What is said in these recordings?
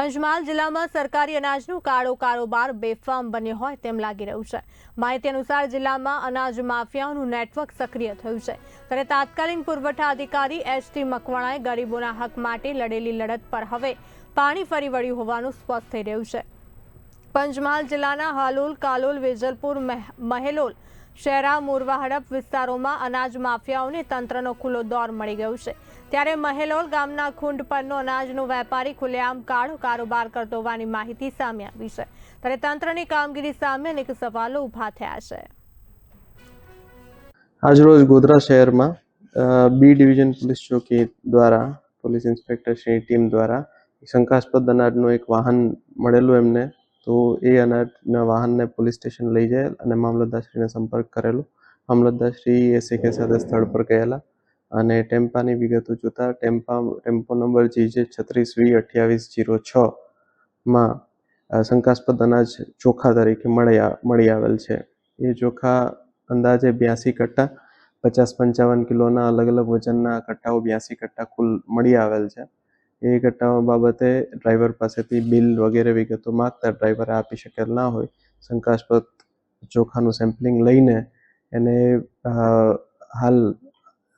પંચમહાલ જિલ્લામાં સરકારી અનાજનું કાળો કારોબાર બેફામ બન્યો હોય તેમ લાગી રહ્યું છે. માહિતી અનુસાર જિલ્લામાં અનાજ માફિયાઓનું નેટવર્ક સક્રિય થયું છે. ત્યારે તાત્કાલિક પુરવઠા અધિકારી એચ ટી મકવાણાએ ગરીબોના હક માટે લડેલી લડત પર હવે પાણી ફરી વળ્યું હોવાનું સ્પષ્ટ થઈ રહ્યું છે. પંચમહાલ જિલ્લાના હાલોલ, કાલોલ, વેજલપુર મહ- મહેલોલ શહેરા મોરવા હડપ વિસ્તારોમાં અનાજ માફિયાઓને તંત્રનો ખુલ્લો દોર મળી ગયો છે. ત્યારે મહેલોલ ગામના ખુંડ પરનો અનાજનો વેપારી ખુલ્લેઆમ કાળો કારોબાર કરતો હોવાની માહિતી સામે આવી છે. ત્યારે તંત્રની કામગીરી સામે અનેક સવાલો ઊભા થયા છે. આજરોજ ગોધરા શહેરમાં બી ડિવિઝન પોલીસ ચોકી દ્વારા, પોલીસ ઇન્સ્પેક્ટરશ્રીની ટીમ દ્વારા શંકાસ્પદ અનાજનું એક વાહન મળેલું એમને તો એ અનાજના વાહનને પોલીસ સ્ટેશન લઈ જાય અને મામલતદારશ્રીને સંપર્ક કરેલો. મામલતદારશ્રી એસીકે સાથે સ્થળ પર ગયેલા અને ટેમ્પાની વિગતો જોતા ટેમ્પા, ટેમ્પો નંબર જી જે છત્રીસ વી અઠ્યાવીસ જીરો છ માં શંકાસ્પદ અનાજ ચોખા તરીકે મળી મળી આવેલ છે. એ ચોખા અંદાજે બ્યાસી કટ્ટા, પચાસ પંચાવન કિલોના અલગ અલગ વજનના કટ્ટાઓ બ્યાસી કટ્ટા કુલ મળી આવેલ છે. એ કટ્ટાઓ બાબતે ડ્રાઈવર પાસેથી બિલ વગેરે વિગતો માગતા ડ્રાઈવરે આપી શકેલ ના હોય. શંકાસ્પદ ચોખાનું સેમ્પલિંગ લઈને એને હાલ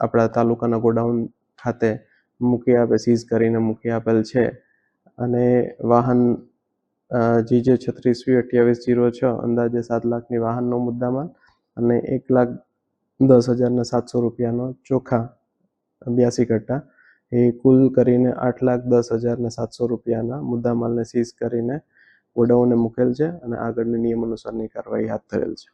આપણા તાલુકાના ગોડાઉન ખાતે મૂકી આપે, સીઝ કરીને મૂકી આપેલ છે. અને વાહન જી જે છત્રીસવી અઠ્યાવીસ જીરો છ અંદાજે સાત લાખની વાહનનો મુદ્દામાલ અને એક લાખ દસ હજારના સાતસો રૂપિયાનો ચોખા, બ્યાસી કટ્ટા એ કુલ કરીને આઠ લાખ દસ હજાર ને સાતસો રૂપિયાના મુદ્દામાલને સીઝ કરીને ગોડાઉને મૂકેલ છે અને આગળની નિયમ અનુસારની કાર્યવાહી હાથ ધરેલ છે.